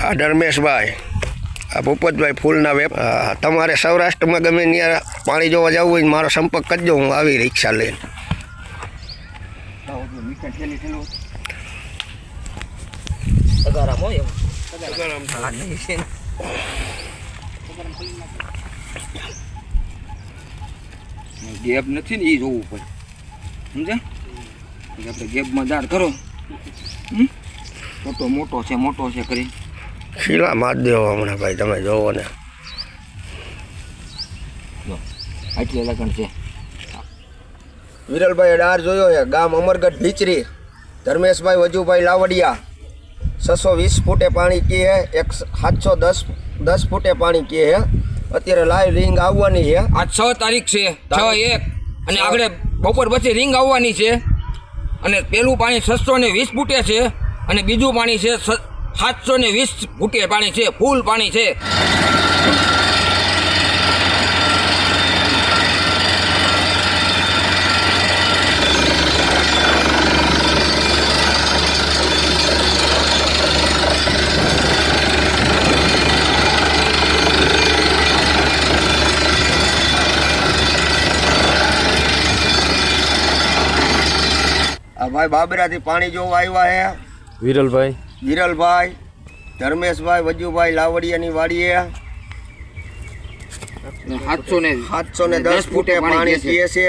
આ ધર્મેશભાઈ. આ ભૂપતભાઈ ફૂલના વેપ તમારે સૌરાષ્ટ્રમાં ગમે ત્યાં પાણી જોવા જવું હોય મારો સંપર્ક કરજો હું આવી રિક્ષા લઈને. ગેપ નથી ને એ જોવું પડે. સમજ્યા? આપણે ગેપમાં દાર કરો. હમ? મોટો મોટો છે મોટો છે કરી ખીલા માર દેવો હમણાં ભાઈ તમે જોવો ને. આટલી લગન છે. વિરલભાઈ ડાર જોયો છે ગામ અમરગઢ ભીચરી. ધર્મેશભાઈ વજુભાઈ લાવડિયા. છસો વીસ ફૂટે પાણી કીએ હે એક સાતસો દસ દસ ફૂટે પાણી કીએ હે. અત્યારે લાઈવ રિંગ આવવાની છે. આ છ તારીખ છે છ એક. અને આગળ બપોર પછી રિંગ આવવાની છે. અને પેલું પાણી છસો ને વીસ ફૂટે છે અને બીજું પાણી છે સાતસો ને વીસ ફૂટે પાણી છે ફૂલ પાણી છે. આ ભાઈ બાબરાથી પાણી જોવા આવ્યા હે? વિરલભાઈ. વિરલભાઈ ધર્મેશભાઈ વજુભાઈ લાવડિયાની વાડીએ. સાતસો ને સાતસો ને દસ ફૂટે પાણી પીએ છે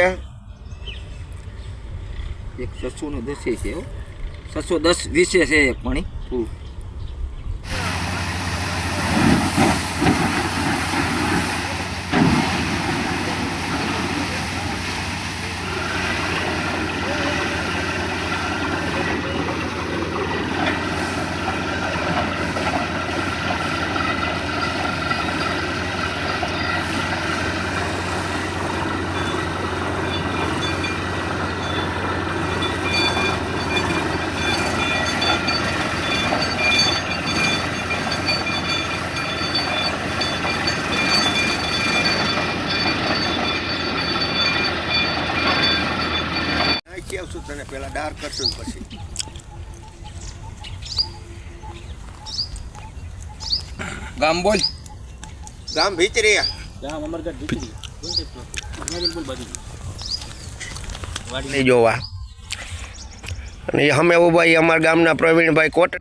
એક છસો ને દસે છે હો. છસો દસ વીસે છે એક પાણી. ફૂલ ડાર કરશું પછી. ગામ બોલ. ગામ ભીચરી નહીં જોવા. અને અમે ઉભાઈ અમારા ગામના પ્રવીણભાઈ કોટ